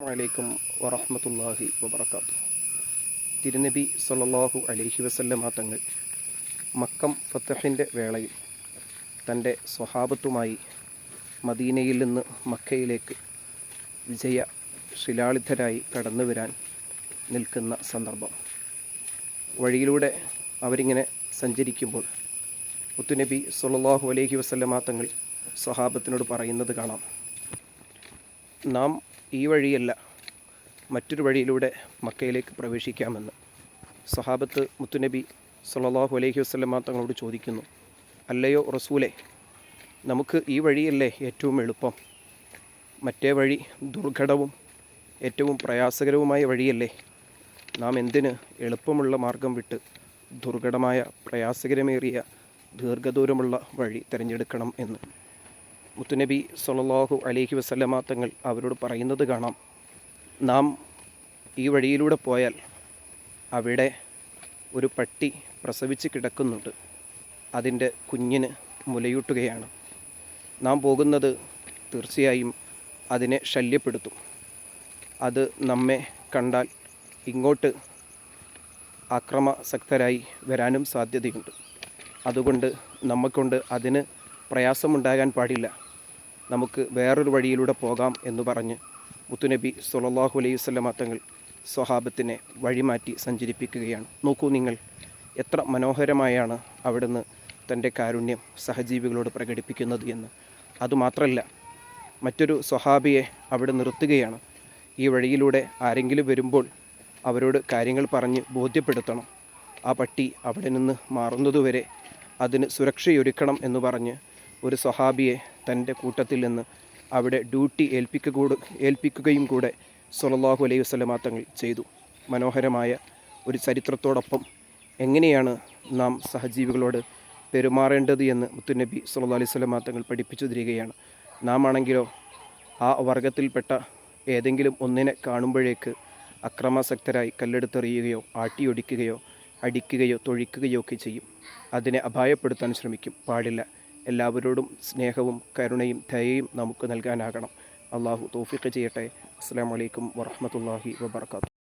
വലൈക്കും വറഹമത്തല്ലാഹി വബർക്കാത്തു തിരുനബി സല്ലാഹു അലൈഹി വസല്ലമ തങ്ങൾ മക്കം ഫത്തഹിന്റെ വേളയിൽ തന്റെ സ്വഹാബത്തുമായി മദീനയിൽ നിന്ന് മക്കയിലേക്ക് വിജയ ശിലാളിതരായി കടന്നു വരാൻ നിൽക്കുന്ന സന്ദർഭം. വഴിയിലൂടെ അവരിങ്ങനെ സഞ്ചരിക്കുമ്പോൾ മുത്തുനബി സല്ലാഹു അലൈഹി വസല്ലമ തങ്ങൾ സ്വഹാബത്തിനോട് പറയുന്നത് കാണാം. നാം ഈ വഴിയല്ല മറ്റൊരു വഴിയിലൂടെ മക്കയിലേക്ക് പ്രവേശിക്കാമെന്ന് സഹാബത്ത് മുത്തുനബി സല്ലല്ലാഹു അലൈഹി വസ്ലമ തങ്ങളോട് ചോദിക്കുന്നു അല്ലയോ റസൂലെ നമുക്ക് ഈ വഴിയല്ലേ ഏറ്റവും എളുപ്പം? മറ്റേ വഴി ദുർഘടവും ഏറ്റവും പ്രയാസകരവുമായ വഴിയല്ലേ? നാം എന്തിന് എളുപ്പമുള്ള മാർഗം വിട്ട് ദുർഘടമായ പ്രയാസകരമേറിയ ദീർഘദൂരമുള്ള വഴി തിരഞ്ഞെടുക്കണം എന്ന്? മുത്തുനബി സല്ലല്ലാഹു അലഹി വസല്ലമ തങ്ങൾ അവരോട് പറയുന്നത് കാണാം. നാം ഈ വഴിയിലൂടെ പോയാൽ അവിടെ ഒരു പട്ടി പ്രസവിച്ച് കിടക്കുന്നുണ്ട്. അതിന്റെ കുഞ്ഞിന് മുലയൂട്ടുകയാണ്. നാം പോകുന്നത് തീർച്ചയായും അതിനെ ശല്യപ്പെടുത്തും. അത് നമ്മെ കണ്ടാൽ ഇങ്ങോട്ട് ആക്രമസക്തരായി വരാനും സാധ്യതയുണ്ട്. അതുകൊണ്ട് നമ്മക്കൊണ്ട് അതിന് പ്രയാസമുണ്ടാകാൻ പാടില്ല. നമുക്ക് വേറൊരു വഴിയിലൂടെ പോകാം എന്ന് പറഞ്ഞ് മുത്തുനബി സുലല്ലാഹു അലൈഹി വസല്ലമ തങ്ങൾ സ്വഹാബത്തിനെ വഴിമാറ്റി സഞ്ചരിപ്പിക്കുകയാണ്. നോക്കൂ നിങ്ങൾ എത്ര മനോഹരമായാണ് അവിടുന്ന് തന്റെ കാരുണ്യം സഹജീവികളോട് പ്രകടിപ്പിക്കുന്നത് എന്ന്. അതുമാത്രമല്ല മറ്റൊരു സ്വഹാബിയെ അവിടെ നിർത്തുകയാണ്. ഈ വഴിയിലൂടെ ആരെങ്കിലും വരുമ്പോൾ അവരോട് കാര്യങ്ങൾ പറഞ്ഞ് ബോധ്യപ്പെടുത്തണം. ആ പട്ടി അവിടെ നിന്ന് മാറുന്നതുവരെ അതിന് സുരക്ഷയൊരുക്കണം എന്ന് പറഞ്ഞ് ഒരു സ്വഹാബിയെ തന്റെ കൂട്ടത്തിൽ നിന്ന് അവിടെ ഡ്യൂട്ടി ഏൽപ്പിക്കുക ഏൽപ്പിക്കുകയും കൂടെ സൊല്ലാഹു അലൈഹി വസ്ലമാ തങ്ങൾ ചെയ്തു. മനോഹരമായ ഒരു ചരിത്രത്തോടൊപ്പം എങ്ങനെയാണ് നാം സഹജീവികളോട് പെരുമാറേണ്ടത് എന്ന് മുത്തുനബി സല്ലാ അലൈഹി സ്വലമാ തങ്ങൾ പഠിപ്പിച്ചു തരികയാണ് നാം ആണെങ്കിലോ ആ വർഗത്തിൽപ്പെട്ട ഏതെങ്കിലും ഒന്നിനെ കാണുമ്പോഴേക്ക് അക്രമാസക്തരായി കല്ലെടുത്തെറിയുകയോ ആട്ടിയൊടിക്കുകയോ അടിക്കുകയോ തൊഴിക്കുകയോ ഒക്കെ ചെയ്യും. അതിനെ അപായപ്പെടുത്താൻ ശ്രമിക്കും. പാടില്ല. എല്ലാവരോടും സ്നേഹവും കരുണയും ദയയും നമുക്ക് നൽകാനാകണം. അള്ളാഹു തോഫിക്ക് ചെയ്യട്ടെ. അസ്സാം വലൈക്കും വറഹമത്തല്ലാഹി വബർക്കാത്തു